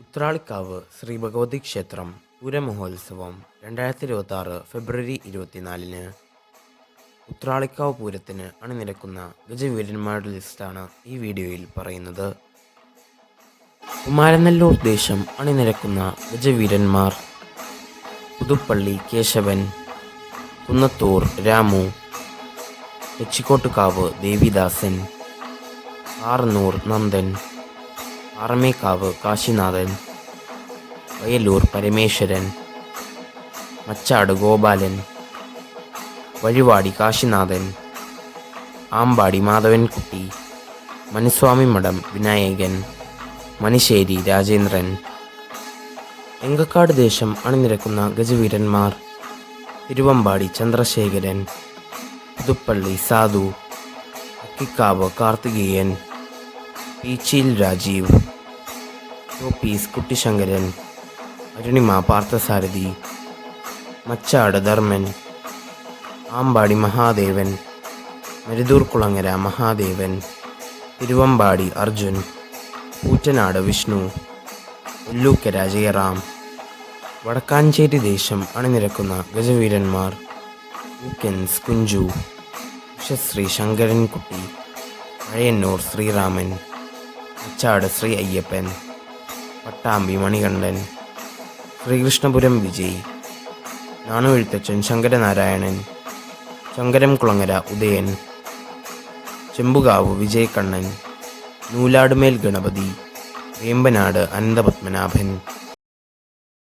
ഉത്രാളിക്കാവ് ശ്രീ ഭഗവതി ക്ഷേത്രം പൂരമഹോത്സവം രണ്ടായിരത്തി ഇരുപത്തി ആറ് ഫെബ്രുവരി ഇരുപത്തിനാലിന്. ഉത്രാളിക്കാവ് പൂരത്തിന് അണിനിരക്കുന്ന ഗജവീരന്മാരുടെ ലിസ്റ്റാണ് ഈ വീഡിയോയിൽ പറയുന്നത്. കുമാരനെല്ലൂർ ദേശം അണിനിരക്കുന്ന ഗജവീരന്മാർ പുതുപ്പള്ളി കേശവൻ കുന്നത്തൂർ രാമു തെച്ചിക്കോട്ടുകാവ് ദേവിദാസൻ ആറന്നൂർ നന്ദൻ ആറമേക്കാവ് കാശിനാഥൻ വയലൂർ പരമേശ്വരൻ മച്ചാട് ഗോപാലൻ വഴിവാടി കാശിനാഥൻ ആമ്പാടി മാധവൻകുട്ടി മനുസ്വാമി മഠം വിനായകൻ മണിശ്ശേരി രാജേന്ദ്രൻ. എങ്കക്കാട് ദേശം അണിനിരക്കുന്ന ഗജവീരന്മാർ തിരുവമ്പാടി ചന്ദ്രശേഖരൻ പുതുപ്പള്ളി സാധു അക്കിക്കാവ് കാർത്തികേയൻ പീച്ചിൽ രാജീവ് ഒ പീസ് കുട്ടിശങ്കരൻ അരുണിമ പാർത്ഥസാരഥി മച്ചാട് ധർമ്മൻ ആമ്പാടി മഹാദേവൻ മരുതൂർ കുളങ്ങര മഹാദേവൻ തിരുവമ്പാടി അർജുൻ കൂറ്റനാട് വിഷ്ണു ഉല്ലൂക്കര ജയറാം വടക്കാഞ്ചേരി ദേശം അണിനിരക്കുന്ന ഗജവീരന്മാർ ഊക്കൻസ് കുഞ്ചു ഉഷശ്രീ ശങ്കരൻകുട്ടി പഴയന്നൂർ ശ്രീരാമൻ അച്ചാട് ശ്രീ അയ്യപ്പൻ പട്ടാമ്പി മണികണ്ഠൻ ശ്രീകൃഷ്ണപുരം വിജയ് നാണുവെഴുത്തച്ഛൻ ശങ്കരനാരായണൻ ശങ്കരം കുളങ്ങര ഉദയൻ ചെമ്പുകാവ് വിജയക്കണ്ണൻ നൂലാടുമേൽ ഗണപതി വേമ്പനാട് അനന്തപത്മനാഭൻ